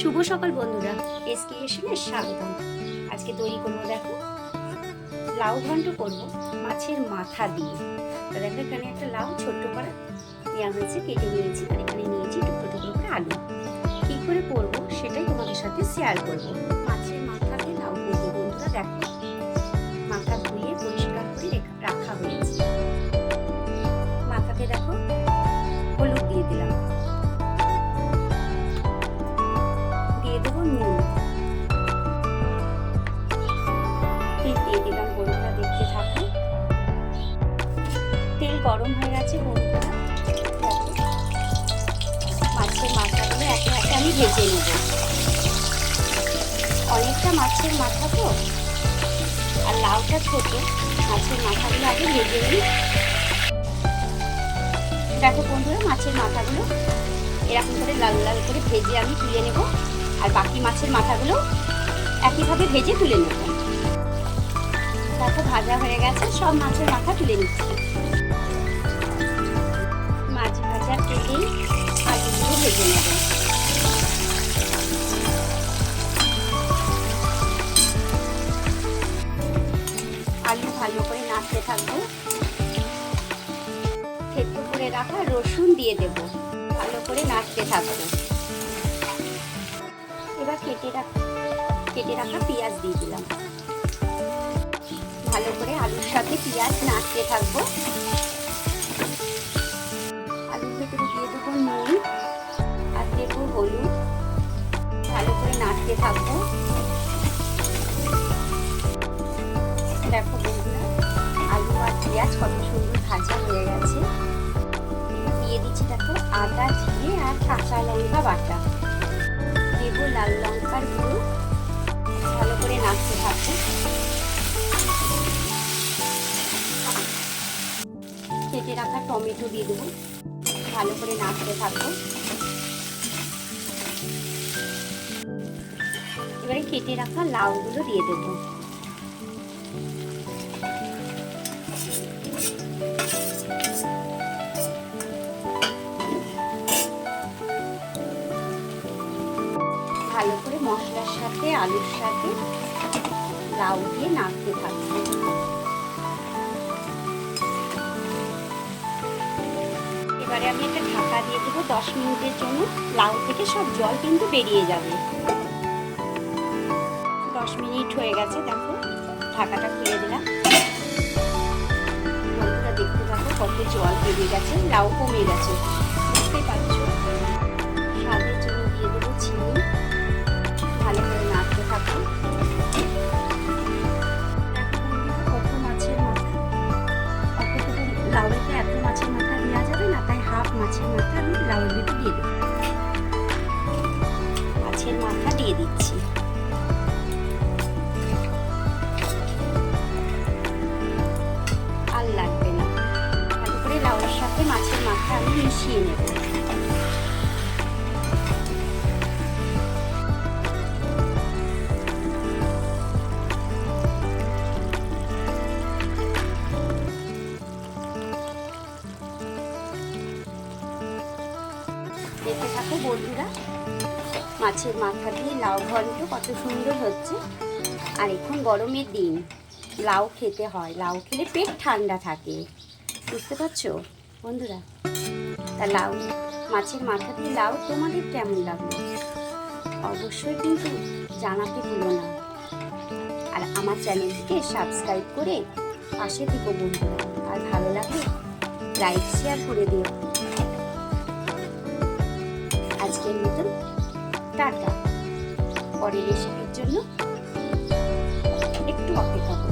শুভ সকাল বন্ধুরা। এসকিয়েশনে স্বাগতম। আজকে তৈরি করব দেখো, লাউ ঘন্ট করব মাছের মাথা দিয়ে। তাহলে দেখো এখানে একটা লাউ ছোট্ট করা নেওয়া হয়েছে, কেটে নিয়েছি, আর এখানে নিয়েছি টুকরো টুকরো করে আলু। কী করে করব সেটাই তোমাদের সাথে শেয়ার করব। মাছের মাথা দিয়ে লাউ করব বন্ধুরা, দেখো। ভেজে নেব। অনেকটা মাছের মাথা তো, আর লাউটা ছোট, মাছের মাথাগুলো আগে ভেজে নিই। দেখো বন্ধুরা, মাছের মাথাগুলো এরকম করে লাল লাল করে ভেজে আমি তুলে নেব, আর বাকি মাছের মাথাগুলো একইভাবে ভেজে তুলে নেব। দেখো ভাজা হয়ে গেছে, সব মাছের মাথা তুলে নিচ্ছি। মাছ ভাজার তেলেই আলুগুলো ভেজে নেব। নাড়তে থাকব। থেতো করে রাখা রসুন দিয়ে দেব। ভালো করে নাড়তে থাকব। এবার কেটে রাখা কেটে রাখা পেঁয়াজ দিয়ে দিলাম। ভালো করে আলুর সাথে পেঁয়াজ নাড়তে থাকব। আলুর ভেতরে দিয়ে দেবো নুন আর দেবো হলুদ। ভালো করে নাড়তে থাকব। দেখো আলু আর পেঁয়াজ কত সুন্দর ভাজা হয়ে গেছে। দিয়ে দিচ্ছি দেখো আদা, জিরে আর কাঁচা লঙ্কা বাটা। দেবো লাল লঙ্কার গুঁড়ো। ভালো করে নাচতে থাকব। কেটে রাখা টমেটো দিয়ে দেবো। ভালো করে নাচতে থাকব। এবারে কেটে রাখা লাউগুলো দিয়ে দেবো। মশলার সাথে, আলুর সাথে লাউ দিয়ে নাড়তে থাকব। এবারে আমি একটা ঢাকা দিয়ে দেবো দশ মিনিটের জন্য। লাউ থেকে সব জল কিন্তু বেরিয়ে যাবে। দশ মিনিট হয়ে গেছে, দেখো ঢাকাটা খুলে দিলাম। দেখতে থাকো কত জল বেরিয়ে গেছে, লাউ কমে গেছে। লাউতে এত মাছের মাথা দেওয়া যাবে না, তাই হাফ মাছের মাথা আমি লাউয়ের ভিতরে দিয়ে দেবো। মাছের মাথা দিয়ে দিচ্ছি। আর লাগবে না। ভালো করে লাউয়ের সাথে মাছের মাথা আমি মিশিয়ে নেব। দেখতে থাকো বন্ধুরা। মাছের মাথা দিয়ে লাউ ঘন্ট কত সুন্দর হচ্ছে। আর এখন গরমের দিন, লাউ খেতে হয়। লাউ খেলে পেট ঠান্ডা থাকে। বুঝতে পারছ বন্ধুরা? তা লাউ, মাছের মাথা দিয়ে লাউ তোমাদের কেমন লাগল? অবশ্যই কিন্তু জানাতে ভুলো না। আর আমার চ্যানেলটিকে সাবস্ক্রাইব করে পাশে থেকো বন্ধুরা। আর ভালো লাগে লাইক, শেয়ার করে দিও। আজকের মতন টাটা। পরের রেসিপির জন্য একটু অপেক্ষা করুন